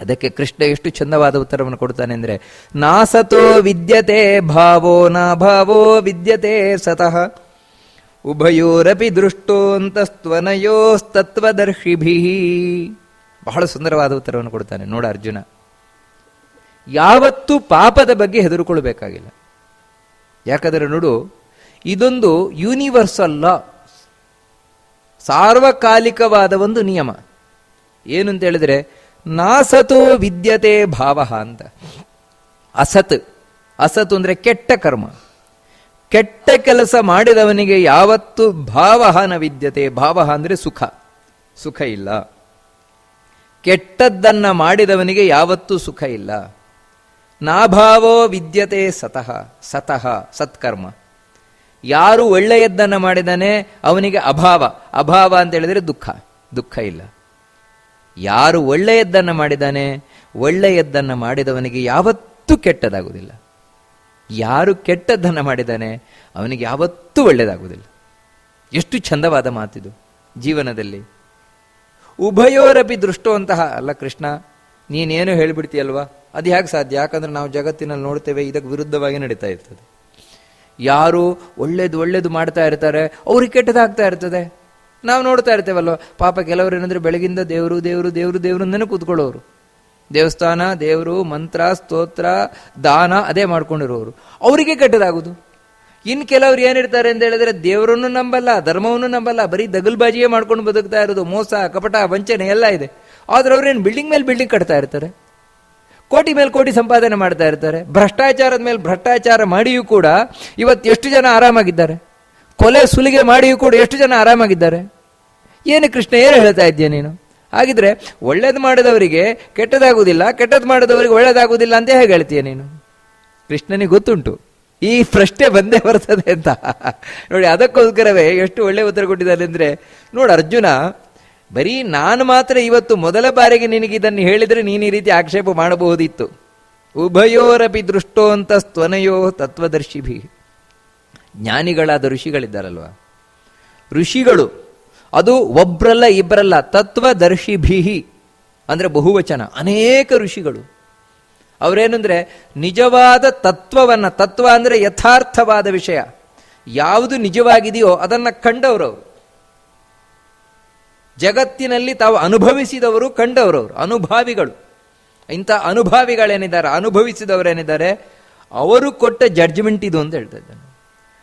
ಅದಕ್ಕೆ ಕೃಷ್ಣ ಎಷ್ಟು ಚಂದವಾದ ಉತ್ತರವನ್ನು ಕೊಡ್ತಾನೆ ಅಂದರೆ, ನಾಸತೋ ವಿದ್ಯತೆ ಭಾವೋ ನ ಭಾವೋ ವಿದ್ಯತೆ ಸತಃ. ಉಭಯೋರಪಿ ದೃಷ್ಟೋಂತಸ್ತ್ವನಯೋಸ್ತತ್ವದರ್ಶಿಭಿ ಬಹಳ ಸುಂದರವಾದ ಉತ್ತರವನ್ನು ಕೊಡ್ತಾನೆ ನೋಡ ಅರ್ಜುನ. ಯಾವತ್ತೂ ಪಾಪದ ಬಗ್ಗೆ ಹೆದರುಕೊಳ್ಬೇಕಾಗಿಲ್ಲ. ಯಾಕಂದರೆ ನೋಡು, ಇದೊಂದು ಯೂನಿವರ್ಸಲ್ ಲಾ ಸಾರ್ವಕಾಲಿಕವಾದ ಒಂದು ನಿಯಮ. ಏನು ಅಂತ ಹೇಳಿದ್ರೆ ನಾಸತೋ ವಿದ್ಯತೆ ಭಾವ ಅಂತ. ಅಸತ್ ಅಸತ್ ಅಂದರೆ ಕೆಟ್ಟ ಕರ್ಮ. ಕೆಟ್ಟ ಕೆಲಸ ಮಾಡಿದವನಿಗೆ ಯಾವತ್ತು ಭಾವಹನ ವಿದ್ಯತೆ ಭಾವ ಅಂದರೆ ಸುಖ ಸುಖ ಇಲ್ಲ. ಕೆಟ್ಟದ್ದನ್ನ ಮಾಡಿದವನಿಗೆ ಯಾವತ್ತೂ ಸುಖ ಇಲ್ಲ. ನಾಭಾವೋ ವಿದ್ಯತೆ ಸತಃ ಸತಃ, ಸತ್ಕರ್ಮ. ಯಾರು ಒಳ್ಳೆಯದ್ದನ್ನು ಮಾಡಿದಾನೆ ಅವನಿಗೆ ಅಭಾವ ಅಭಾವ ಅಂತ ಹೇಳಿದ್ರೆ ದುಃಖ ದುಃಖ ಇಲ್ಲ. ಯಾರು ಒಳ್ಳೆಯದ್ದನ್ನು ಮಾಡಿದಾನೆ ಒಳ್ಳೆಯದ್ದನ್ನು ಮಾಡಿದವನಿಗೆ ಯಾವತ್ತೂ ಕೆಟ್ಟದಾಗುವುದಿಲ್ಲ. ಯಾರು ಕೆಟ್ಟದ್ದನ್ನು ಮಾಡಿದಾನೆ ಅವನಿಗೆ ಯಾವತ್ತೂ ಒಳ್ಳೆಯದಾಗುವುದಿಲ್ಲ. ಎಷ್ಟು ಚಂದವಾದ ಮಾತಿದು ಜೀವನದಲ್ಲಿ. ಉಭಯೋರಪಿ ದೃಷ್ಟವಂತಹ ಅಲ್ಲ ಕೃಷ್ಣ, ನೀನೇನು ಹೇಳಿಬಿಡ್ತೀಯಲ್ವಾ? ಅದು ಹೇಗೆ ಸಾಧ್ಯ? ಯಾಕಂದ್ರೆ ನಾವು ಜಗತ್ತಿನಲ್ಲಿ ನೋಡ್ತೇವೆ, ಇದಕ್ಕೆ ವಿರುದ್ಧವಾಗಿ ನಡೀತಾ ಇರ್ತದೆ. ಯಾರು ಒಳ್ಳೇದು ಒಳ್ಳೇದು ಮಾಡ್ತಾ ಇರ್ತಾರೆ, ಅವ್ರಿಗೆ ಕೆಟ್ಟದಾಗ್ತಾ ಇರ್ತದೆ. ನಾವು ನೋಡ್ತಾ ಇರ್ತೇವಲ್ವ? ಪಾಪ ಕೆಲವರು ಏನಂದ್ರೆ ಬೆಳಗಿಂದ ದೇವರು ದೇವರು ದೇವರು ದೇವರು ಅಂದೇ ಕೂತ್ಕೊಳ್ಳೋರು. ದೇವಸ್ಥಾನ, ದೇವರು, ಮಂತ್ರ, ಸ್ತೋತ್ರ, ದಾನ ಅದೇ ಮಾಡ್ಕೊಂಡಿರೋರು. ಅವರಿಗೆ ಕೆಟ್ಟದಾಗುದು. ಇನ್ನು ಕೆಲವ್ರು ಏನಿರ್ತಾರೆ ಅಂತ ಹೇಳಿದ್ರೆ ದೇವರನ್ನು ನಂಬಲ್ಲ, ಧರ್ಮವನ್ನು ನಂಬಲ್ಲ, ಬರೀ ದಗಲ್ಬಾಜಿಯೇ ಮಾಡ್ಕೊಂಡು ಬದುಕ್ತಾ ಇರೋದು, ಮೋಸ, ಕಪಟ, ವಂಚನೆ ಎಲ್ಲ ಇದೆ. ಆದ್ರೆ ಅವ್ರೇನು ಬಿಲ್ಡಿಂಗ್ ಮೇಲೆ ಬಿಲ್ಡಿಂಗ್ ಕಟ್ತಾ ಇರ್ತಾರೆ? ಕೋಟಿ ಮೇಲೆ ಕೋಟಿ ಸಂಪಾದನೆ ಮಾಡ್ತಾ ಇರ್ತಾರೆ. ಭ್ರಷ್ಟಾಚಾರದ ಮೇಲೆ ಭ್ರಷ್ಟಾಚಾರ ಮಾಡಿಯೂ ಕೂಡ ಇವತ್ತು ಎಷ್ಟು ಜನ ಆರಾಮಾಗಿದ್ದಾರೆ? ಕೊಲೆ ಸುಲಿಗೆ ಮಾಡಿಯೂ ಕೂಡ ಎಷ್ಟು ಜನ ಆರಾಮಾಗಿದ್ದಾರೆ? ಏನು ಕೃಷ್ಣ, ಏನು ಹೇಳ್ತಾ ಇದ್ದೀಯ ನೀನು? ಹಾಗಿದ್ರೆ ಒಳ್ಳೇದು ಮಾಡಿದವರಿಗೆ ಕೆಟ್ಟದಾಗುವುದಿಲ್ಲ ಕೆಟ್ಟದ್ದು ಮಾಡಿದವರಿಗೆ ಒಳ್ಳೇದಾಗುವುದಿಲ್ಲ ಅಂತ ಹೇಗೆ ಹೇಳ್ತೀಯ ನೀನು? ಕೃಷ್ಣನಿಗೆ ಗೊತ್ತುಂಟು. ಈ ಪ್ರಶ್ನೆ ಬಂದೇ ಬರ್ತದೆ ಅಂತ. ನೋಡಿ, ಅದಕ್ಕೋಸ್ಕರವೇ ಎಷ್ಟು ಒಳ್ಳೆ ಉತ್ತರ ಕೊಟ್ಟಿದ್ದಾರೆ ಅಂದ್ರೆ, ನೋಡು ಅರ್ಜುನ, ಬರೀ ನಾನು ಮಾತ್ರ ಇವತ್ತು ಮೊದಲ ಬಾರಿಗೆ ನಿನಗೆ ಇದನ್ನು ಹೇಳಿದರೆ ನೀನು ಈ ರೀತಿ ಆಕ್ಷೇಪ ಮಾಡಬಹುದಿತ್ತು. ಉಭಯೋರಪಿ ದೃಷ್ಟೋ ಅಂತ ಸ್ತ್ವನಯೋ ತತ್ವದರ್ಶಿಭಿ. ಜ್ಞಾನಿಗಳಾದ ಋಷಿಗಳಿದ್ದಾರಲ್ವ? ಋಷಿಗಳು, ಅದು ಒಬ್ರಲ್ಲ ಇಬ್ಬರಲ್ಲ, ತತ್ವದರ್ಶಿ ಭೀಹಿ, ಅಂದರೆ ಬಹುವಚನ, ಅನೇಕ ಋಷಿಗಳು. ಅವರೇನಂದ್ರೆ, ನಿಜವಾದ ತತ್ವವನ್ನ, ತತ್ವ ಅಂದರೆ ಯಥಾರ್ಥವಾದ ವಿಷಯ. ಯಾವುದು ನಿಜವಾಗಿದೆಯೋ ಅದನ್ನ ಕಂಡವರು ಜಗತ್ತಿನಲ್ಲಿ ತಾವು ಅನುಭವಿಸಿದವರು ಕಂಡವರವರು ಅನುಭಾವಿಗಳು. ಇಂಥ ಅನುಭಾವಿಗಳೇನಿದ್ದಾರೆ, ಅನುಭವಿಸಿದವರೇನಿದ್ದಾರೆ, ಅವರು ಕೊಟ್ಟ ಜಡ್ಜ್ಮೆಂಟ್ ಇದು ಅಂತ ಹೇಳ್ತಾ ಇದ್ದಾನೆ.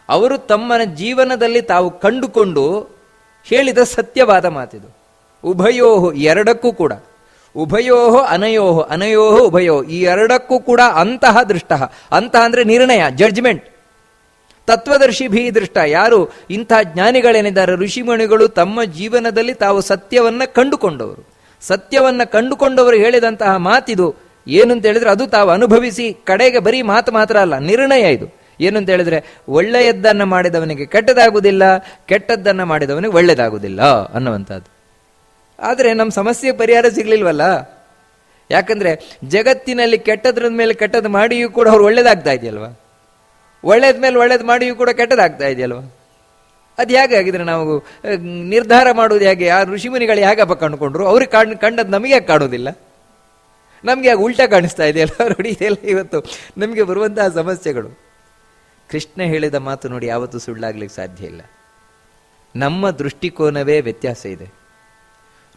ಅವರು ತಮ್ಮ ಜೀವನದಲ್ಲಿ ತಾವು ಕಂಡುಕೊಂಡು ಹೇಳಿದ ಸತ್ಯವಾದ ಮಾತಿದು. ಉಭಯೋಹು ಎರಡಕ್ಕೂ ಕೂಡ. ಉಭಯೋಹೋ ಅನಯೋಹೋ ಅನಯೋಹೋ ಉಭಯೋ ಈ ಎರಡಕ್ಕೂ ಕೂಡ ಅಂತಹ ದೃಷ್ಟ. ಅಂತಹ ಅಂದ್ರೆ ನಿರ್ಣಯ ಜಡ್ಜ್ಮೆಂಟ್ ತತ್ವದರ್ಶಿ ಭೀ ದೃಷ್ಟ ಯಾರು ಇಂಥ ಜ್ಞಾನಿಗಳೇನಿದ್ದಾರೆ, ಋಷಿಮುನಿಗಳು ತಮ್ಮ ಜೀವನದಲ್ಲಿ ತಾವು ಸತ್ಯವನ್ನ ಕಂಡುಕೊಂಡವರು. ಸತ್ಯವನ್ನ ಕಂಡುಕೊಂಡವರು ಹೇಳಿದಂತಹ ಮಾತಿದು ಏನು ಅಂತ ಹೇಳಿದ್ರೆ ಅದು ತಾವು ಅನುಭವಿಸಿ, ಕಡೆಗೆ ಬರೀ ಮಾತು ಮಾತ್ರ ಅಲ್ಲ, ನಿರ್ಣಯ ಇದು. ಏನು ಅಂತ ಹೇಳಿದ್ರೆ, ಒಳ್ಳೆಯದ್ದನ್ನು ಮಾಡಿದವನಿಗೆ ಕೆಟ್ಟದಾಗುವುದಿಲ್ಲ, ಕೆಟ್ಟದ್ದನ್ನು ಮಾಡಿದವನಿಗೆ ಒಳ್ಳೆಯದಾಗುವುದಿಲ್ಲ ಅನ್ನುವಂಥದ್ದು. ಆದರೆ ನಮ್ಮ ಸಮಸ್ಯೆ ಪರಿಹಾರ ಸಿಗಲಿಲ್ವಲ್ಲ? ಯಾಕಂದ್ರೆ ಜಗತ್ತಿನಲ್ಲಿ ಕೆಟ್ಟದ್ರ ಮೇಲೆ ಕೆಟ್ಟದ್ದು ಮಾಡಿಯೂ ಕೂಡ ಅವ್ರು ಒಳ್ಳೇದಾಗ್ತಾ ಇದೆಯಲ್ವಾ? ಒಳ್ಳೇದ ಮೇಲೆ ಒಳ್ಳೇದು ಮಾಡಿಯೂ ಕೂಡ ಕೆಟ್ಟದಾಗ್ತಾ ಇದೆಯಲ್ವಾ? ಅದು ಹೇಗೆ ಆಗಿದ್ರೆ ನಾವು ನಿರ್ಧಾರ ಮಾಡುವುದು ಹೇಗೆ? ಆ ಋಷಿಮುನಿಗಳು ಹೇಗಪ್ಪ ಕಂಡುಕೊಂಡ್ರು? ಅವ್ರಿಗೆ ಕಾಣ್ ಕಂಡದ್ದು ನಮಗೆ ಯಾಕೆ ಕಾಣೋದಿಲ್ಲ ನಮಗೆ ಉಲ್ಟಾ ಕಾಣಿಸ್ತಾ ಇದೆಯಲ್ಲ? ನೋಡಿ ಇದೆಲ್ಲ ಇವತ್ತು. ನಮಗೆ ಬರುವಂತಹ ಸಮಸ್ಯೆಗಳು. ಕೃಷ್ಣ ಹೇಳಿದ ಮಾತು ನೋಡಿ ಯಾವತ್ತೂ ಸುಳ್ಳಾಗ್ಲಿಕ್ಕೆ ಸಾಧ್ಯ ಇಲ್ಲ. ನಮ್ಮ ದೃಷ್ಟಿಕೋನವೇ ವ್ಯತ್ಯಾಸ ಇದೆ.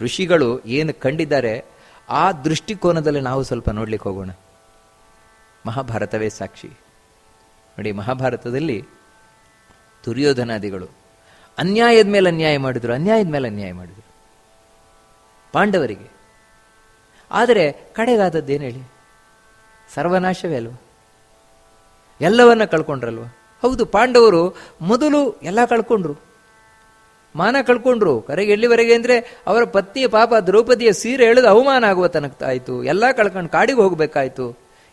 ಋಷಿಗಳು ಏನು ಕಂಡಿದ್ದಾರೆ ಆ ದೃಷ್ಟಿಕೋನದಲ್ಲಿ ನಾವು ಸ್ವಲ್ಪ ನೋಡ್ಲಿಕ್ಕೆ ಹೋಗೋಣ. ಮಹಾಭಾರತವೇ ಸಾಕ್ಷಿ. ನೋಡಿ, ಮಹಾಭಾರತದಲ್ಲಿ ದುರ್ಯೋಧನಾದಿಗಳು ಅನ್ಯಾಯದ ಮೇಲೆ ಅನ್ಯಾಯ ಮಾಡಿದ್ರು, ಅನ್ಯಾಯದ ಮೇಲೆ ಅನ್ಯಾಯ ಮಾಡಿದ್ರು. ಪಾಂಡವರಿಗೆ. ಆದರೆ ಕಡೆಗಾದದ್ದೇನು ಹೇಳಿ? ಸರ್ವನಾಶವೇ ಅಲ್ವಾ? ಎಲ್ಲವನ್ನ ಕಳ್ಕೊಂಡ್ರಲ್ವ? ಹೌದು, ಪಾಂಡವರು ಮೊದಲು ಎಲ್ಲ ಕಳ್ಕೊಂಡ್ರು. ಮಾನ ಕಳ್ಕೊಂಡ್ರು. ಕರೆಗೆ ಎಲ್ಲಿವರೆಗೆ ಅಂದರೆ ಅವರ ಪತ್ನಿಯ ಪಾಪ ದ್ರೌಪದಿಯ ಸೀರೆ ಎಳೆದು ಅವಮಾನ ಆಗುವ ತನಕ ಆಯಿತು. ಎಲ್ಲ ಕಳ್ಕೊಂಡು ಕಾಡಿಗೆ ಹೋಗಬೇಕಾಯ್ತು.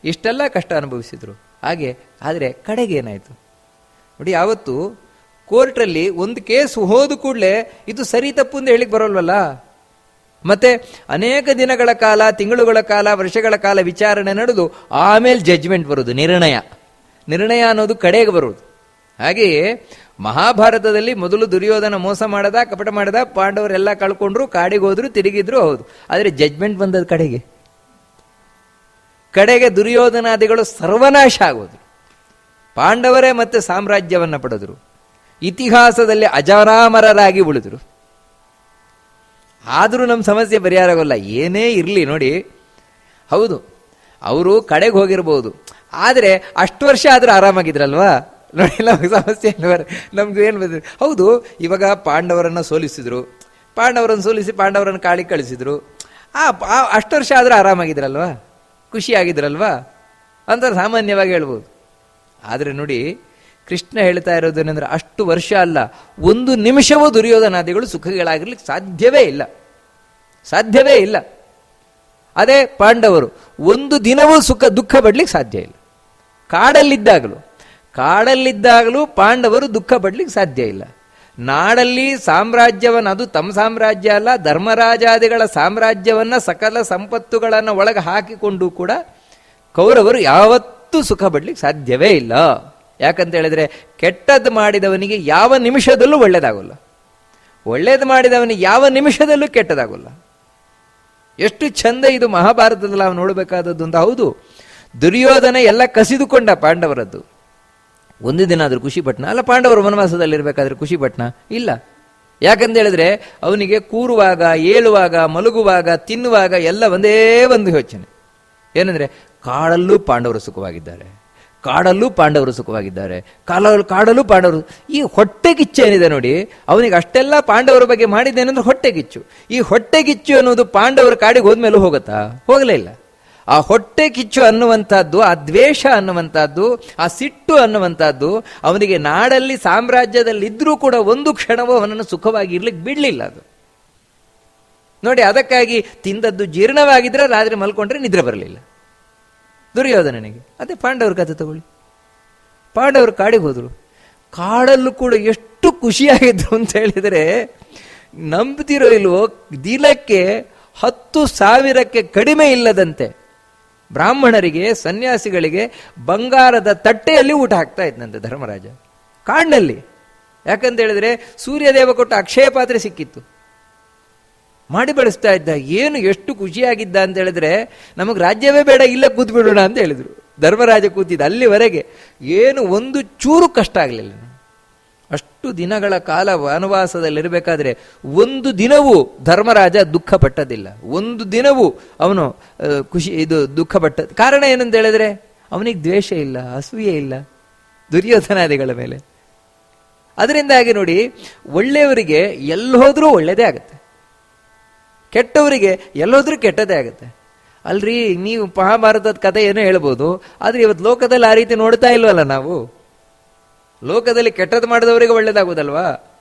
ಇಷ್ಟೆಲ್ಲ ಕಷ್ಟ ಅನುಭವಿಸಿದ್ರು. ಹಾಗೆ, ಆದರೆ ಕಡೆಗೆ ಏನಾಯ್ತು? ನೋಡಿ, ಯಾವತ್ತು ಕೋರ್ಟಲ್ಲಿ ಒಂದು ಕೇಸ್ ಹೋದ ಕೂಡಲೇ ಇದು ಸರಿ ತಪ್ಪು ಅಂತ ಹೇಳಿಕ್ ಬರೋಲ್ವಲ್ಲ? ಮತ್ತೆ ಅನೇಕ ದಿನಗಳ ಕಾಲ, ತಿಂಗಳುಗಳ ಕಾಲ, ವರ್ಷಗಳ ಕಾಲ ವಿಚಾರಣೆ ನಡೆದು ಆಮೇಲೆ ಜಡ್ಜ್ಮೆಂಟ್ ಬರೋದು, ನಿರ್ಣಯ. ನಿರ್ಣಯ ಅನ್ನೋದು ಕಡೆಗೆ ಬರುವುದು. ಹಾಗೆಯೇ ಮಹಾಭಾರತದಲ್ಲಿ ಮೊದಲು ದುರ್ಯೋಧನ ಮೋಸ ಮಾಡದ, ಕಪಟ ಮಾಡದ, ಪಾಂಡವರೆಲ್ಲ ಕಳ್ಕೊಂಡ್ರು, ಕಾಡಿಗೆ ಹೋದ್ರು, ತಿರುಗಿದ್ರು, ಹೌದು. ಆದರೆ ಜಜ್ಮೆಂಟ್ ಬಂದದ ಕಡೆಗೆ. ಕಡೆಗೆ ದುರ್ಯೋಧನಾದಿಗಳು ಸರ್ವನಾಶ ಆಗೋದು ಪಾಂಡವರೇ ಮತ್ತೆ ಸಾಮ್ರಾಜ್ಯವನ್ನು ಪಡೆದರು. ಇತಿಹಾಸದಲ್ಲಿ ಅಜರಾಮರರಾಗಿ ಉಳಿದರು. ಆದರೂ ನಮ್ಮ ಸಮಸ್ಯೆ ಪರಿಹಾರ ಆಗೋಲ್ಲ. ಏನೇ ಇರಲಿ ನೋಡಿ. ಹೌದು, ಅವರು ಕಡೆಗೆ ಹೋಗಿರ್ಬೋದು. ಆದರೆ ಅಷ್ಟು ವರ್ಷ ಆದರೂ ಆರಾಮಾಗಿದ್ರಲ್ವಾ? ನೋಡಿ ನಮಗೆ ಸಮಸ್ಯೆ ನಮ್ಗೆ ಏನು ಬಂದಿದೆ? ಹೌದು, ಇವಾಗ ಪಾಂಡವರನ್ನು ಸೋಲಿಸಿದ್ರು. ಪಾಂಡವರನ್ನು ಸೋಲಿಸಿ ಪಾಂಡವರನ್ನು ಕಾಳಿ ಕಳಿಸಿದ್ರು. ಆ ಆ, ಅಷ್ಟು ವರ್ಷ ಆದರೂ ಆರಾಮಾಗಿದ್ರಲ್ವಾ? ಖುಷಿಯಾಗಿದ್ರಲ್ವಾ? ಅಂತ ಸಾಮಾನ್ಯವಾಗಿ ಹೇಳ್ಬೋದು. ಆದರೆ ನೋಡಿ, ಕೃಷ್ಣ ಹೇಳ್ತಾ ಇರೋದೇನೆಂದ್ರೆ ಅಷ್ಟು ವರ್ಷ ಅಲ್ಲ, ಒಂದು ನಿಮಿಷವೂ ದುರ್ಯೋಧನಾದಿಗಳು ಸುಖಗಳಾಗಿರ್ಲಿಕ್ಕೆ ಸಾಧ್ಯವೇ ಇಲ್ಲ. ಸಾಧ್ಯವೇ ಇಲ್ಲ. ಅದೇ ಪಾಂಡವರು, ಒಂದು ದಿನವೂ ಸುಖ, ದುಃಖ ಪಡ್ಲಿಕ್ಕೆ ಸಾಧ್ಯ ಇಲ್ಲ. ಕಾಡಲ್ಲಿದ್ದಾಗಲೂ ಕಾಡಲ್ಲಿದ್ದಾಗಲೂ ಪಾಂಡವರು ದುಃಖ ಪಡ್ಲಿಕ್ಕೆ ಸಾಧ್ಯ ಇಲ್ಲ. ನಾಡಲ್ಲಿ ಸಾಮ್ರಾಜ್ಯವನ್ನು, ಅದು ತಮ್ಮ ಸಾಮ್ರಾಜ್ಯ ಅಲ್ಲ, ಧರ್ಮರಾಜಾದಿಗಳ ಸಾಮ್ರಾಜ್ಯವನ್ನ, ಸಕಲ ಸಂಪತ್ತುಗಳನ್ನು ಒಳಗೆ ಹಾಕಿಕೊಂಡು ಕೂಡ ಕೌರವರು ಯಾವತ್ತೂ ಸುಖ ಪಡ್ಲಿಕ್ಕೆ ಸಾಧ್ಯವೇ ಇಲ್ಲ. ಯಾಕಂತ ಹೇಳಿದ್ರೆ, ಕೆಟ್ಟದ್ದು ಮಾಡಿದವನಿಗೆ ಯಾವ ನಿಮಿಷದಲ್ಲೂ ಒಳ್ಳೇದಾಗಲ್ಲ. ಒಳ್ಳೇದು ಮಾಡಿದವನಿಗೆ ಯಾವ ನಿಮಿಷದಲ್ಲೂ ಕೆಟ್ಟದಾಗಲ್ಲ. ಎಷ್ಟು ಚಂದ ಇದು ಮಹಾಭಾರತದಲ್ಲಿ ನಾವು ನೋಡಬೇಕಾದದ್ದು ಅಂತ. ಹೌದು ದುರ್ಯೋಧನ ಎಲ್ಲ ಕಸಿದುಕೊಂಡ ಪಾಂಡವರದ್ದು. ಒಂದು ದಿನ ಆದರೂ ಖುಷಿ ಪಟ್ನ? ಅಲ್ಲ, ಪಾಂಡವರು ವನವಾಸದಲ್ಲಿರಬೇಕಾದ್ರೆ ಖುಷಿ ಪಟ್ನ? ಇಲ್ಲ. ಯಾಕಂತ ಹೇಳಿದ್ರೆ ಅವನಿಗೆ ಕೂರುವಾಗ, ಏಳುವಾಗ, ಮಲಗುವಾಗ, ತಿನ್ನುವಾಗ ಎಲ್ಲ ಒಂದೇ ಒಂದು ಯೋಚನೆ. ಏನಂದ್ರೆ, ಕಾಡಲ್ಲೂ ಪಾಂಡವರು ಸುಖವಾಗಿದ್ದಾರೆ. ಕಾಡಲ್ಲೂ ಪಾಂಡವರು ಸುಖವಾಗಿದ್ದಾರೆ. ಕಾಲ ಕಾಡಲ್ಲೂ ಪಾಂಡವರು ಈ ಹೊಟ್ಟೆಗಿಚ್ಚು ಏನಿದೆ ನೋಡಿ, ಅವನಿಗೆ ಅಷ್ಟೆಲ್ಲ ಪಾಂಡವರ ಬಗ್ಗೆ ಮಾಡಿದ್ದೇನೆಂದ್ರೆ ಹೊಟ್ಟೆಗಿಚ್ಚು ಈ ಹೊಟ್ಟೆಗಿಚ್ಚು ಅನ್ನೋದು ಪಾಂಡವರ ಕಾಡಿಗೆ ಹೋದ್ಮೇಲೆ ಹೋಗುತ್ತಾ? ಹೋಗಲೇ ಇಲ್ಲ. ಆ ಹೊಟ್ಟೆ ಕಿಚ್ಚು ಅನ್ನುವಂಥದ್ದು, ಆ ದ್ವೇಷ ಅನ್ನುವಂಥದ್ದು, ಆ ಸಿಟ್ಟು ಅನ್ನುವಂಥದ್ದು, ಅವನಿಗೆ ನಾಡಲ್ಲಿ ಸಾಮ್ರಾಜ್ಯದಲ್ಲಿ ಇದ್ರೂ ಕೂಡ ಒಂದು ಕ್ಷಣವೂ ಅವನನ್ನು ಸುಖವಾಗಿ ಇರ್ಲಿಕ್ಕೆ ಬಿಡಲಿಲ್ಲ ಅದು. ನೋಡಿ, ಅದಕ್ಕಾಗಿ ತಿಂದದ್ದು ಜೀರ್ಣವಾಗಿದ್ರೆ ರಾತ್ರಿ ಮಲ್ಕೊಂಡ್ರೆ ನಿದ್ರೆ ಬರಲಿಲ್ಲ. ದುರ್ಯೋಧನನಿಗೆ ಅದೇ ಪಾಂಡವ್ರ ಕಥೆ ತಗೊಳ್ಳಿ. ಪಾಂಡವರು ಕಾಡಿಗೆ ಹೋದರು. ಕಾಡಲ್ಲೂ ಕೂಡ ಎಷ್ಟು ಖುಷಿಯಾಗಿದ್ರು ಅಂತ ಹೇಳಿದರೆ, ನಂಬ್ತಿರೋ ಇಲ್ವೋ, ದಿನಕ್ಕೆ ಹತ್ತು ಸಾವಿರಕ್ಕೆ ಕಡಿಮೆ ಇಲ್ಲದಂತೆ. ಬ್ರಾಹ್ಮಣರಿಗೆ, ಸನ್ಯಾಸಿಗಳಿಗೆ ಬಂಗಾರದ ತಟ್ಟೆಯಲ್ಲಿ ಊಟ ಹಾಕ್ತಾ ಇದ್ನಂತೆ ಧರ್ಮರಾಜ. ಕಾಡಿನಲ್ಲಿ. ಯಾಕಂತ ಹೇಳಿದ್ರೆ ಸೂರ್ಯದೇವ ಕೊಟ್ಟ ಅಕ್ಷಯ ಪಾತ್ರೆ ಸಿಕ್ಕಿತ್ತು. ಮಾಡಿ ಬಳಸ್ತಾ ಇದ್ದ. ಏನು ಎಷ್ಟು ಖುಷಿಯಾಗಿದ್ದ ಅಂತ ಹೇಳಿದ್ರೆ ನಮಗೆ ರಾಜ್ಯವೇ ಬೇಡ, ಇಲ್ಲೇ ಕೂತ್ಬಿಡೋಣ ಅಂತ ಹೇಳಿದ್ರು. ಧರ್ಮರಾಜ ಕೂತಿದ್ದ ಅಲ್ಲಿವರೆಗೆ. ಏನು ಒಂದು ಚೂರು ಕಷ್ಟ ಆಗಲಿಲ್ಲ. ಅಷ್ಟು ದಿನಗಳ ಕಾಲ ವನವಾಸದಲ್ಲಿರಬೇಕಾದ್ರೆ ಒಂದು ದಿನವೂ ಧರ್ಮರಾಜ ದುಃಖ ಪಟ್ಟದಿಲ್ಲ ಒಂದು ದಿನವೂ ಅವನು ಖುಷಿ, ಇದು ದುಃಖ ಕಾರಣ ಏನಂತ ಹೇಳಿದ್ರೆ ಅವನಿಗೆ ದ್ವೇಷ ಇಲ್ಲ, ಅಸೂಯೆ ಇಲ್ಲ, ದುರ್ಯೋಧನಾದಿಗಳ ಮೇಲೆ. ಅದರಿಂದಾಗಿ ನೋಡಿ, ಒಳ್ಳೆಯವರಿಗೆ ಎಲ್ಲೋದ್ರೂ ಒಳ್ಳೆಯದೇ ಆಗುತ್ತೆ. ಕೆಟ್ಟವರಿಗೆ ಎಲ್ಲೋದ್ರೂ ಕೆಟ್ಟದೇ ಆಗುತ್ತೆ. ಅಲ್ರಿ, ನೀವು ಮಹಾಭಾರತದ ಕಥೆ ಏನೋ ಹೇಳ್ಬೋದು, ಆದರೆ ಇವತ್ತು ಲೋಕದಲ್ಲಿ ಆ ರೀತಿ ನೋಡ್ತಾ ಇಲ್ವಲ್ಲ ನಾವು? ಲೋಕದಲ್ಲಿ ಕೆಟ್ಟದ್ದು ಮಾಡಿದವರಿಗೆ ಒಳ್ಳೇದಾಗೋದಲ್ವಾ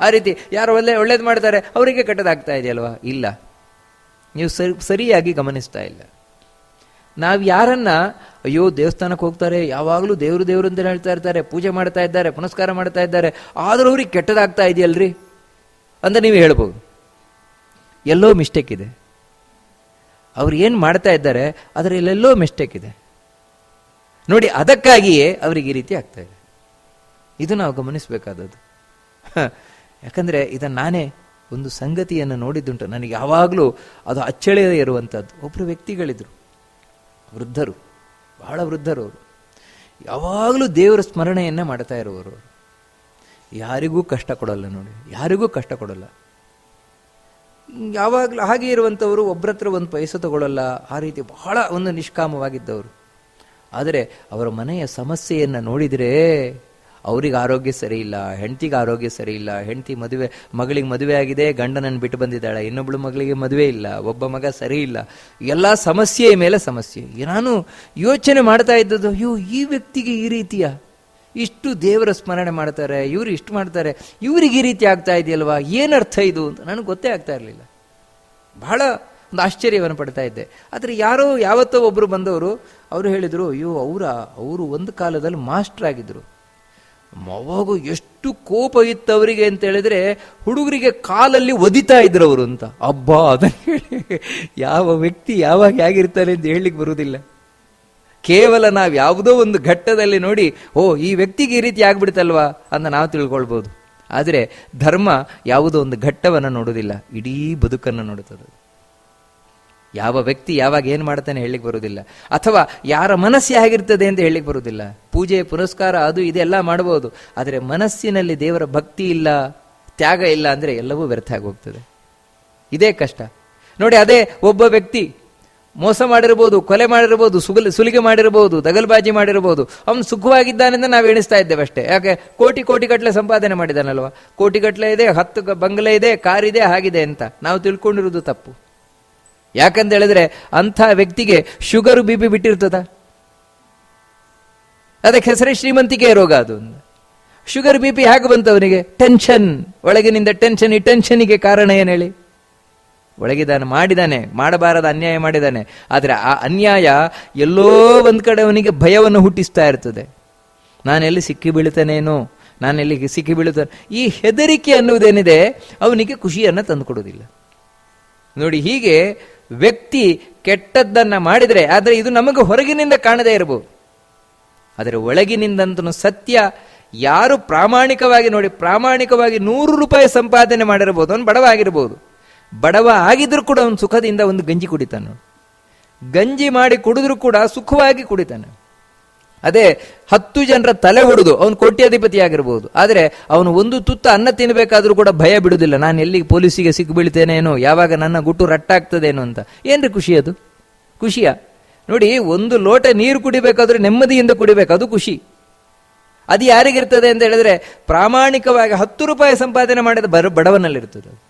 ಆ ರೀತಿ ಯಾರು ಒಳ್ಳೆ, ಒಳ್ಳೇದು ಮಾಡ್ತಾರೆ, ಅವರಿಗೆ ಕೆಟ್ಟದಾಗ್ತಾ ಇದೆಯಲ್ವಾ? ಇಲ್ಲ. ನೀವು ಸರಿ, ಸರಿಯಾಗಿ ಗಮನಿಸ್ತಾ ಇಲ್ಲ. ನಾವು ಯಾರನ್ನ, ಅಯ್ಯೋ, ದೇವಸ್ಥಾನಕ್ಕೆ ಹೋಗ್ತಾರೆ, ಯಾವಾಗಲೂ ದೇವರು ದೇವರು ಅಂತ ಹೇಳ್ತಾ ಇರ್ತಾರೆ, ಪೂಜೆ ಮಾಡ್ತಾ ಇದ್ದಾರೆ, ಪುನಸ್ಕಾರ ಮಾಡ್ತಾ ಇದ್ದಾರೆ, ಆದರೂ ಅವ್ರಿಗೆ ಕೆಟ್ಟದಾಗ್ತಾ ಇದೆಯಲ್ರಿ? ಅಂತ ನೀವು ಹೇಳ್ಬೋದು. ಎಲ್ಲೋ ಮಿಸ್ಟೇಕ್ ಇದೆ. ಅವ್ರು ಏನು ಮಾಡ್ತಾ ಇದ್ದಾರೆ, ಅದರಲ್ಲೆಲ್ಲೋ ಮಿಸ್ಟೇಕ್ ಇದೆ. ನೋಡಿ, ಅದಕ್ಕಾಗಿಯೇ ಅವರಿಗೆ ಈ ರೀತಿ ಆಗ್ತಾ ಇದೆ. ಇದು ನಾವು ಗಮನಿಸಬೇಕಾದದ್ದು. ಯಾಕಂದರೆ ಇದನ್ನು ನಾನೇ ಒಂದು ಸಂಗತಿಯನ್ನು ನೋಡಿದ್ದುಂಟು. ನನಗೆ ಯಾವಾಗಲೂ ಅದು ಅಚ್ಚಳಿಯದೇ ಇರುವಂಥದ್ದು ಒಬ್ಬರು ವ್ಯಕ್ತಿಗಳಿದ್ರು. ವೃದ್ಧರು. ಬಹಳ ವೃದ್ಧರು ಅವರು. ಯಾವಾಗಲೂ ದೇವರ ಸ್ಮರಣೆಯನ್ನೇ ಮಾಡ್ತಾ ಇರುವವರು ಅವರು. ಯಾರಿಗೂ ಕಷ್ಟ ಕೊಡಲ್ಲ ನೋಡಿ. ಯಾರಿಗೂ ಕಷ್ಟ ಕೊಡಲ್ಲ. ಯಾವಾಗಲೂ ಹಾಗೆ ಇರುವಂಥವರು ಒಬ್ಬರ ಹತ್ರ ಒಂದು ಪೈಸೆ ತಗೊಳ್ಳಲ್ಲ ಆ ರೀತಿ ಬಹಳ ಒಂದು ನಿಷ್ಕಾಮವಾಗಿದ್ದವರು. ಆದರೆ ಅವರ ಮನೆಯ ಸಮಸ್ಯೆಯನ್ನು ನೋಡಿದರೆ ಅವ್ರಿಗೆ ಆರೋಗ್ಯ ಸರಿ ಇಲ್ಲ, ಹೆಂಡತಿಗೆ ಆರೋಗ್ಯ ಸರಿ ಇಲ್ಲ, ಹೆಂಡತಿ ಮದುವೆ, ಮಗಳಿಗೆ ಮದುವೆ ಆಗಿದೆ, ಗಂಡನನ್ನು ಬಿಟ್ಟು ಬಂದಿದ್ದಾಳೆ, ಇನ್ನೊಬ್ಳು ಮಗಳಿಗೆ ಮದುವೆ ಇಲ್ಲ, ಒಬ್ಬ ಮಗ ಸರಿ ಇಲ್ಲ, ಎಲ್ಲ ಸಮಸ್ಯೆ ಮೇಲೆ ಸಮಸ್ಯೆ. ನಾನು ಯೋಚನೆ ಮಾಡ್ತಾ ಇದ್ದದ್ದು, ಅಯ್ಯೋ, ಈ ವ್ಯಕ್ತಿಗೆ ಈ ರೀತಿಯ? ಇಷ್ಟು ದೇವರ ಸ್ಮರಣೆ ಮಾಡ್ತಾರೆ, ಇವರು ಇಷ್ಟು ಮಾಡ್ತಾರೆ, ಇವ್ರಿಗೆ ಈ ರೀತಿ ಆಗ್ತಾ ಇದೆಯಲ್ವಾ? ಏನರ್ಥ ಇದು ಅಂತ ನನಗೆ ಗೊತ್ತೇ ಆಗ್ತಾ ಇರಲಿಲ್ಲ. ಬಹಳ ಒಂದು ಆಶ್ಚರ್ಯವನ್ನು ಪಡ್ತಾ ಇದ್ದೆ. ಆದರೆ ಯಾರೋ, ಯಾವತ್ತೋ ಒಬ್ಬರು ಬಂದವರು, ಅವರು ಹೇಳಿದರು, ಅಯ್ಯೋ, ಅವರ, ಅವರು ಒಂದು ಕಾಲದಲ್ಲಿ ಮಾಸ್ಟರ್ ಆಗಿದ್ರು ಅವಾಗ ಎಷ್ಟು ಕೋಪ ಇತ್ತು ಅವರಿಗೆ ಅಂತ ಹೇಳಿದ್ರೆ ಹುಡುಗರಿಗೆ ಕಾಲಲ್ಲಿ ಒದಿತಾ ಇದ್ರು ಅವರು ಅಂತ. ಅಬ್ಬಾ, ಅದನ್ನ ಹೇಳಿ. ಯಾವ ವ್ಯಕ್ತಿ ಯಾವಾಗ ಹೇಗಿರ್ತಾನೆ ಅಂತ ಹೇಳಲಿಕ್ಕೆ ಬರುವುದಿಲ್ಲ. ಕೇವಲ ನಾವು ಯಾವುದೋ ಒಂದು ಘಟ್ಟದಲ್ಲಿ ನೋಡಿ, ಓ, ಈ ವ್ಯಕ್ತಿಗೆ ಈ ರೀತಿ ಆಗ್ಬಿಡ್ತಲ್ವಾ ಅಂತ ನಾವು ತಿಳ್ಕೊಳ್ಬೋದು. ಆದರೆ ಧರ್ಮ ಯಾವುದೋ ಒಂದು ಘಟ್ಟವನ್ನು ನೋಡೋದಿಲ್ಲ ಇಡೀ ಬದುಕನ್ನು ನೋಡುತ್ತದೆ ಯಾವ ವ್ಯಕ್ತಿ ಯಾವಾಗ ಏನು ಮಾಡ್ತಾನೆ ಹೇಳಲಿಕ್ಕೆ ಬರುವುದಿಲ್ಲ ಅಥವಾ ಯಾರ ಮನಸ್ಸು ಹೇಗಿರ್ತದೆ ಅಂತ ಹೇಳಲಿಕ್ಕೆ ಬರುವುದಿಲ್ಲ ಪೂಜೆ ಪುರಸ್ಕಾರ ಅದು ಇದೆಲ್ಲ ಮಾಡಬಹುದು ಆದರೆ ಮನಸ್ಸಿನಲ್ಲಿ ದೇವರ ಭಕ್ತಿ ಇಲ್ಲ, ತ್ಯಾಗ ಇಲ್ಲ ಅಂದರೆ ಎಲ್ಲವೂ ವ್ಯರ್ಥ ಆಗೋಗ್ತದೆ. ಇದೇ ಕಷ್ಟ. ನೋಡಿ, ಅದೇ ಒಬ್ಬ ವ್ಯಕ್ತಿ ಮೋಸ ಮಾಡಿರ್ಬೋದು, ಕೊಲೆ ಮಾಡಿರ್ಬೋದು, ಸುಗಲ್, ಸುಲಿಗೆ ಮಾಡಿರ್ಬೋದು, ದಗಲ್ಬಾಜಿ ಮಾಡಿರ್ಬೋದು, ಅವನು ಸುಖವಾಗಿದ್ದಾನೆಂದ ನಾವು ಎಣಿಸ್ತಾ ಇದ್ದೇವೆ ಅಷ್ಟೇ. ಯಾಕೆ? ಕೋಟಿ ಕೋಟಿ ಗಟ್ಟಲೆ ಸಂಪಾದನೆ ಮಾಡಿದಾನಲ್ವ? ಕೋಟಿ ಗಟ್ಟಲೆ ಇದೆ, ಹತ್ತು ಬಂಗಲೆ ಇದೆ, ಕಾರ್ ಇದೆ, ಹಾಗಿದೆ ಅಂತ. ನಾವು ತಿಳ್ಕೊಂಡಿರೋದು ತಪ್ಪು. ಯಾಕಂತ ಹೇಳಿದ್ರೆ ಅಂಥ ವ್ಯಕ್ತಿಗೆ ಶುಗರು ಬಿ ಪಿ ಬಿಟ್ಟಿರ್ತದ? ಅದಕ್ಕೆ ಹೆಸರೇ ಶ್ರೀಮಂತಿಕೆ ರೋಗ ಅದು. ಶುಗರ್ ಬಿ ಪಿ ಹೇಗೆ ಬಂತು ಅವನಿಗೆ ಟೆನ್ಷನ್. ಒಳಗಿನಿಂದ ಟೆನ್ಷನ್, ಈ ಟೆನ್ಷನಿಗೆ ಕಾರಣ ಏನು ಹೇಳಿ ಒಳಗಿದ್ದಾನೆ, ಮಾಡಿದಾನೆ, ಮಾಡಬಾರದ ಅನ್ಯಾಯ ಮಾಡಿದಾನೆ. ಆದರೆ ಆ ಅನ್ಯಾಯ ಎಲ್ಲೋ ಒಂದು ಕಡೆ ಅವನಿಗೆ ಭಯವನ್ನು ಹುಟ್ಟಿಸ್ತಾ ಇರ್ತದೆ. ನಾನೆಲ್ಲಿ ಸಿಕ್ಕಿ ಬೀಳ್ತಾನೇನೋ? ನಾನೆಲ್ಲಿ ಸಿಕ್ಕಿ ಬೀಳುತ್ತಾನೆ ಈ ಹೆದರಿಕೆ ಅನ್ನುವುದೇನಿದೆ, ಅವನಿಗೆ ಖುಷಿಯನ್ನು ತಂದುಕೊಡುವುದಿಲ್ಲ. ನೋಡಿ, ಹೀಗೆ ವ್ಯಕ್ತಿ ಕೆಟ್ಟದ್ದನ್ನ ಮಾಡಿದರೆ, ಆದರೆ ಇದು ನಮಗೆ ಹೊರಗಿನಿಂದ ಕಾಣದೇ ಇರಬಹುದು. ಆದರೆ ಒಳಗಿನಿಂದಂತೂ ಸತ್ಯ ಯಾರು ಪ್ರಾಮಾಣಿಕವಾಗಿ ನೋಡಿ, ಪ್ರಾಮಾಣಿಕವಾಗಿ ನೂರು ರೂಪಾಯಿ ಸಂಪಾದನೆ ಮಾಡಿರಬಹುದು, ಅವನು ಬಡವ ಆಗಿರ್ಬೋದು ಬಡವ ಆಗಿದ್ರೂ ಕೂಡ ಅವನು ಸುಖದಿಂದ ಒಂದು ಗಂಜಿ ಕುಡಿತಾನೆ. ಗಂಜಿ ಮಾಡಿ ಕುಡಿದ್ರೂ ಕೂಡ ಸುಖವಾಗಿ ಕುಡಿತಾನೆ. ಅದೇ ಹತ್ತು ಜನರ ತಲೆ ಹೊಡೆದು ಅವನು ಕೋಟ್ಯಾಧಿಪತಿ ಆಗಿರ್ಬೋದು ಆದರೆ ಅವನು ಒಂದು ತುತ್ತ ಅನ್ನ ತಿನ್ನಬೇಕಾದ್ರೂ ಕೂಡ ಭಯ ಬಿಡುವುದಿಲ್ಲ. ನಾನು ಎಲ್ಲಿ ಪೊಲೀಸಿಗೆ ಸಿಕ್ಕಿಬೀಳ್ತೇನೇನೋ ಯಾವಾಗ ನನ್ನ ಗುಟ್ಟು ರಟ್ಟಾಗ್ತದೇನೋ ಅಂತ. ಏನ್ರಿ ಖುಷಿ ಅದು? ಖುಷಿಯ? ನೋಡಿ, ಒಂದು ಲೋಟ ನೀರು ಕುಡಿಬೇಕಾದ್ರೆ ನೆಮ್ಮದಿಯಿಂದ ಕುಡಿಬೇಕು, ಅದು ಖುಷಿ. ಅದು ಯಾರಿಗಿರ್ತದೆ ಅಂತ ಹೇಳಿದ್ರೆ, ಪ್ರಾಮಾಣಿಕವಾಗಿ ಹತ್ತು ರೂಪಾಯಿ ಸಂಪಾದನೆ ಮಾಡಿದ ಬರ, ಬಡವನಲ್ಲಿರ್ತದೆ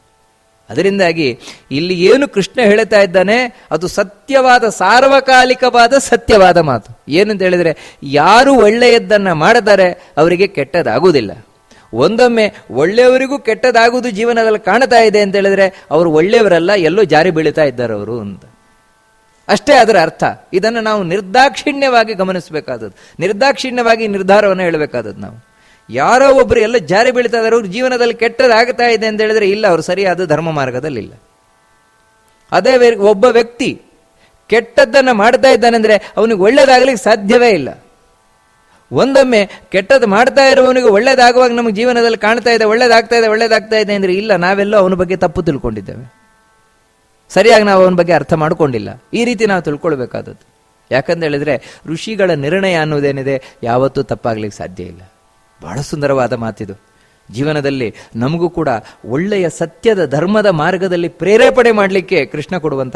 ಅದರಿಂದಾಗಿ, ಇಲ್ಲಿ ಏನು ಕೃಷ್ಣ ಹೇಳ್ತಾ ಇದ್ದಾನೆ, ಅದು ಸತ್ಯವಾದ ಸಾರ್ವಕಾಲಿಕವಾದ ಸತ್ಯವಾದ ಮಾತು. ಏನಂತ ಹೇಳಿದರೆ, ಯಾರು ಒಳ್ಳೆಯದ್ದನ್ನು ಮಾಡ್ತಾರೆ ಅವರಿಗೆ ಕೆಟ್ಟದಾಗುವುದಿಲ್ಲ. ಒಂದೊಮ್ಮೆ ಒಳ್ಳೆಯವರಿಗೂ ಕೆಟ್ಟದಾಗುವುದು ಜೀವನದಲ್ಲಿ ಕಾಣ್ತಾ ಇದೆ ಅಂತ ಹೇಳಿದ್ರೆ, ಅವರು ಒಳ್ಳೆಯವರಲ್ಲ, ಎಲ್ಲೋ ಜಾರಿ ಬೀಳ್ತಾ ಇದ್ದಾರೆ ಅವರು ಅಂತ. ಅಷ್ಟೇ ಅದರ ಅರ್ಥ. ಇದನ್ನು ನಾವು ನಿರ್ದಾಕ್ಷಿಣ್ಯವಾಗಿ ಗಮನಿಸಬೇಕಾದದ್ದು. ನಿರ್ದಾಕ್ಷಿಣ್ಯವಾಗಿ ನಿರ್ಧಾರವನ್ನು ಹೇಳಬೇಕಾದದ್ದು ನಾವು. ಯಾರೋ ಒಬ್ಬರು ಎಲ್ಲ ಜಾರಿ ಬೀಳ್ತಾ ಇದ್ದಾರೆ, ಅವ್ರ ಜೀವನದಲ್ಲಿ ಕೆಟ್ಟದಾಗ್ತಾ ಇದೆ ಅಂತ ಹೇಳಿದ್ರೆ, ಇಲ್ಲ, ಅವರು ಸರಿಯಾದ ಧರ್ಮ ಮಾರ್ಗದಲ್ಲಿ ಇಲ್ಲ ಅದೇ ಒಬ್ಬ ವ್ಯಕ್ತಿ ಕೆಟ್ಟದ್ದನ್ನ ಮಾಡ್ತಾ ಇದ್ದಾನೆಂದ್ರೆ ಅವನಿಗೆ ಒಳ್ಳೇದಾಗಲಿಕ್ಕೆ ಸಾಧ್ಯವೇ ಇಲ್ಲ. ಒಂದೊಮ್ಮೆ ಕೆಟ್ಟದ್ದು ಮಾಡ್ತಾ ಇರುವವನಿಗೆ ಒಳ್ಳೇದಾಗುವಾಗ ನಮಗೆ ಜೀವನದಲ್ಲಿ ಕಾಣ್ತಾ ಇದೆ, ಒಳ್ಳೇದಾಗ್ತಾ ಇದೆ ಒಳ್ಳೇದಾಗ್ತಾ ಇದೆ ಅಂದರೆ ಇಲ್ಲ, ನಾವೆಲ್ಲೋ ಅವನ ಬಗ್ಗೆ ತಪ್ಪು ತಿಳ್ಕೊಂಡಿದ್ದೇವೆ. ಸರಿಯಾಗಿ ನಾವು ಅವನ ಬಗ್ಗೆ ಅರ್ಥ ಮಾಡಿಕೊಂಡಿಲ್ಲ. ಈ ರೀತಿ ನಾವು ತಿಳ್ಕೊಳ್ಬೇಕಾದದ್ದು. ಯಾಕಂತ ಹೇಳಿದ್ರೆ ಋಷಿಗಳ ನಿರ್ಣಯ ಅನ್ನೋದೇನಿದೆ ಯಾವತ್ತೂ ತಪ್ಪಾಗ್ಲಿಕ್ಕೆ ಸಾಧ್ಯ ಇಲ್ಲ. ಬಹಳ ಸುಂದರವಾದ ಮಾತಿದು. ಜೀವನದಲ್ಲಿ ನಮಗೂ ಕೂಡ ಒಳ್ಳೆಯ ಸತ್ಯದ ಧರ್ಮದ ಮಾರ್ಗದಲ್ಲಿ ಪ್ರೇರೇಪಣೆ ಮಾಡಲಿಕ್ಕೆ ಕೃಷ್ಣ ಕೊಡುವಂತಹ